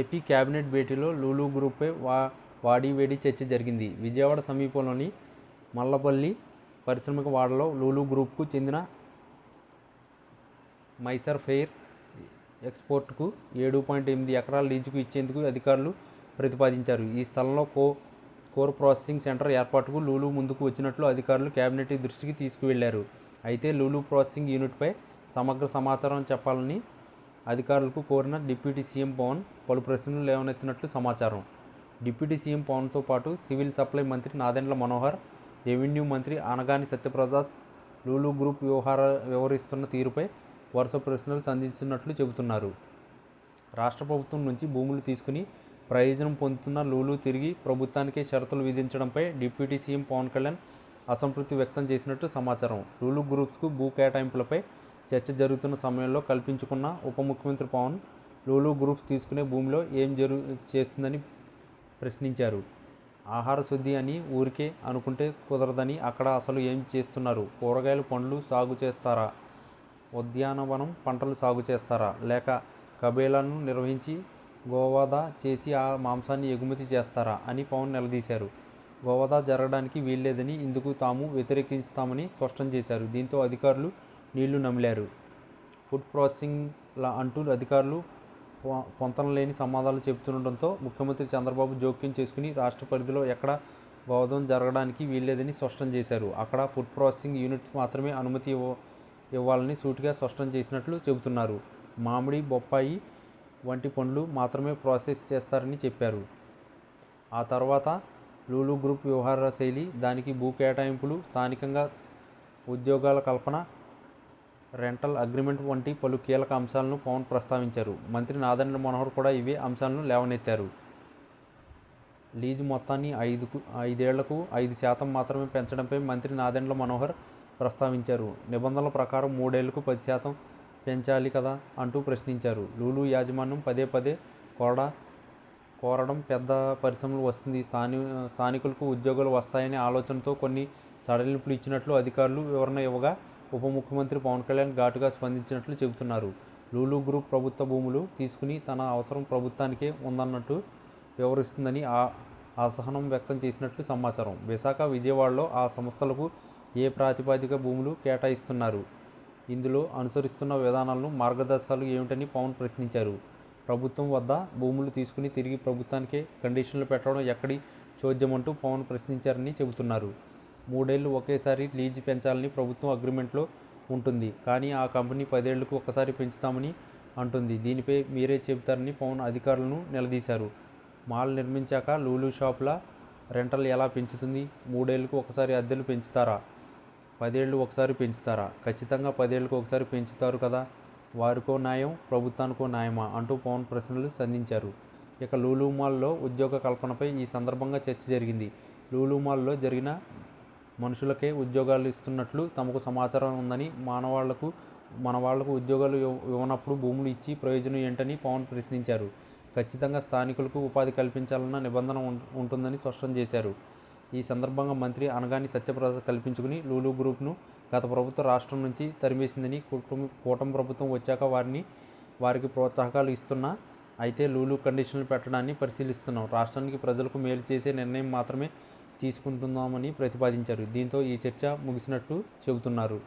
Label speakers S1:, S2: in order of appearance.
S1: AP cabinet భేటీలో లూలు గ్రూప్పై వా వాడివేడి చర్చ జరిగింది. విజయవాడ సమీపంలోని మల్లపల్లి పరిశ్రమిక వాడలో లూలు గ్రూప్కు చెందిన మైసర్ ఫెయిర్ ఎక్స్పోర్ట్కు ఏడు పాయింట్ ఎనిమిది ఎకరాల లీజుకు ఇచ్చేందుకు అధికారులు ప్రతిపాదించారు. ఈ స్థలంలో కో కోర్ ప్రాసెసింగ్ సెంటర్ ఏర్పాటుకు లూలు ముందుకు వచ్చినట్లు అధికారులు కేబినెట్ దృష్టికి తీసుకువెళ్ళారు. అయితే లూలు ప్రాసెసింగ్ యూనిట్పై సమగ్ర సమాచారం చెప్పాలని అధికారులకు కోరిన డిప్యూటీ సీఎం పవన్ పలు ప్రశ్నలు లేవనెత్తినట్లు సమాచారం. డిప్యూటీ సీఎం పవన్తో పాటు సివిల్ సప్లై మంత్రి నాదెండ్ల మనోహర్ రెవెన్యూ మంత్రి అనగాని సత్యప్రసాద్ లూలు గ్రూప్ వ్యవహార వ్యవహరిస్తున్న తీరుపై వరుస ప్రశ్నలు సంధిస్తున్నట్లు చెబుతున్నారు. రాష్ట్ర ప్రభుత్వం నుంచి భూములు తీసుకుని ప్రయోజనం పొందుతున్న లూలు తిరిగి ప్రభుత్వానికే షరతులు విధించడంపై డిప్యూటీ సీఎం పవన్ కళ్యాణ్ అసంతృప్తి వ్యక్తం చేసినట్టు సమాచారం. లూలు గ్రూప్స్కు భూ కేటాయింపులపై చర్చ జరుగుతున్న సమయంలో కల్పించుకున్న ఉప ముఖ్యమంత్రి పవన్ లూలు గ్రూప్స్ తీసుకునే భూమిలో ఏం జరు చేస్తుందని ప్రశ్నించారు. ఆహార శుద్ధి అని ఊరికే అనుకుంటే కుదరదని అక్కడ అసలు ఏం చేస్తున్నారు? కూరగాయలు పండ్లు సాగు చేస్తారా? ఉద్యానవనం పంటలు సాగు చేస్తారా? లేక కబేలాను నిర్వహించి గోవాదా చేసి ఆ మాంసాన్ని ఎగుమతి చేస్తారా అని పవన్ నిలదీశారు. గోవాదా జరగడానికి వీల్లేదని ఇందుకు తాము వ్యతిరేకిస్తామని స్పష్టం చేశారు. దీంతో అధికారులు నీళ్ళు నమిలారు. ఫుడ్ ప్రాసెసింగ్ లా అంటూ అధికారులు పొంతన పొంతనలేని సమాధానాలు చెబుతుండటంతో ముఖ్యమంత్రి చంద్రబాబు జోక్యం చేసుకుని రాష్ట్ర పరిధిలో ఎక్కడ గోదాం జరగడానికి వీల్లేదని స్పష్టం చేశారు. అక్కడ ఫుడ్ ప్రాసెసింగ్ యూనిట్స్ మాత్రమే అనుమతి ఇవ్వ ఇవ్వాలని సూటిగా స్పష్టం చేసినట్లు చెబుతున్నారు. మామిడి బొప్పాయి వంటి పండ్లు మాత్రమే ప్రాసెస్ చేస్తారని చెప్పారు. ఆ తర్వాత లూలు గ్రూప్ వ్యవహార శైలి దానికి భూ కేటాయింపులు స్థానికంగా ఉద్యోగాల కల్పన రెంటల్ అగ్రిమెంట్ వంటి పలు కీలక అంశాలను పవన్ ప్రస్తావించారు. మంత్రి నాదండ్ర మనోహర్ కూడా ఇవే అంశాలను లేవనెత్తారు. లీజు మొత్తాన్ని ఐదుకు ఐదేళ్ళకు ఐదు శాతం మాత్రమే పెంచడంపై మంత్రి నాదెండ్ల మనోహర్ ప్రస్తావించారు. నిబంధనల ప్రకారం మూడేళ్ళకు పది శాతం పెంచాలి కదా అంటూ ప్రశ్నించారు. లూలు యాజమాన్యం పదే పదే కోడ కోరడం పెద్ద పరిశ్రమలు వస్తుంది. స్థాని స్థానికులకు ఉద్యోగాలు వస్తాయనే ఆలోచనతో కొన్ని సడలింపులు ఇచ్చినట్లు అధికారులు వివరణ ఇవ్వగా ఉప ముఖ్యమంత్రి పవన్ కళ్యాణ్ ఘాటుగా స్పందించినట్లు చెబుతున్నారు. లూలు గ్రూప్ ప్రభుత్వ భూములు తీసుకుని తన అవసరం ప్రభుత్వానికే ఉందన్నట్టు వివరిస్తుందని ఆ అసహనం వ్యక్తం చేసినట్లు సమాచారం. విశాఖ విజయవాడలో ఆ సంస్థలకు ఏ ప్రాతిపదిక భూములు కేటాయిస్తున్నారు? ఇందులో అనుసరిస్తున్న విధానాలను మార్గదర్శకాలు ఏమిటని పవన్ ప్రశ్నించారు. ప్రభుత్వం వద్ద భూములు తీసుకుని తిరిగి ప్రభుత్వానికే కండిషన్లు పెట్టడం ఎక్కడి చోద్యమంటూ పవన్ ప్రశ్నించారని చెబుతున్నారు. మూడేళ్ళు ఒకేసారి లీజు పెంచాలని ప్రభుత్వం అగ్రిమెంట్లో ఉంటుంది. కానీ ఆ కంపెనీ పదేళ్ళకు ఒకసారి పెంచుతామని అంటుంది. దీనిపై మీరే చెబుతారని పవన్ అధికారులను నిలదీశారు. మాల్ నిర్మించాక లూలు షాపుల రెంటల్ ఎలా పెంచుతుంది? మూడేళ్ళకు ఒకసారి అద్దెలు పెంచుతారా? పదేళ్ళు ఒకసారి పెంచుతారా? ఖచ్చితంగా పదేళ్ళకు ఒకసారి పెంచుతారు కదా? వారికో న్యాయం ప్రభుత్వానికో న్యాయమా? అంటూ పవన్ ప్రశ్నలు సంధించారు. ఇక లూలు మాల్లో ఉద్యోగ కల్పనపై ఈ సందర్భంగా చర్చ జరిగింది. లూలు మాల్లో జరిగిన మనుషులకే ఉద్యోగాలు ఇస్తున్నట్లు తమకు సమాచారం ఉందని మానవాళ్ళకు మన వాళ్ళకు ఉద్యోగాలు ఇవ్వ- ఇవ్వనప్పుడు భూములు ఇచ్చి ప్రయోజనం ఏంటని పవన్ ప్రశ్నించారు. ఖచ్చితంగా స్థానికులకు ఉపాధి కల్పించాలన్న నిబంధన ఉం- ఉంటుందని స్పష్టం చేశారు. ఈ సందర్భంగా మంత్రి అనగాని సత్యప్రసాద్ కల్పించుకుని లూలు గ్రూప్ను గత ప్రభుత్వ రాష్ట్రం నుంచి తరిమేసిందని కూటమి కూటమి ప్రభుత్వం వచ్చాక వారిని వారికి ప్రోత్సాహకాలు ఇస్తున్నా అయితే లూలు కండిషన్లు పెట్టడాన్ని పరిశీలిస్తున్నాం. రాష్ట్రానికి ప్రజలకు మేలు చేసే నిర్ణయం మాత్రమే తీసుకుంటున్నామని ప్రతిపాదించారు. దీంతో ఈ చర్చ ముగిసినట్లు చెబుతున్నారు.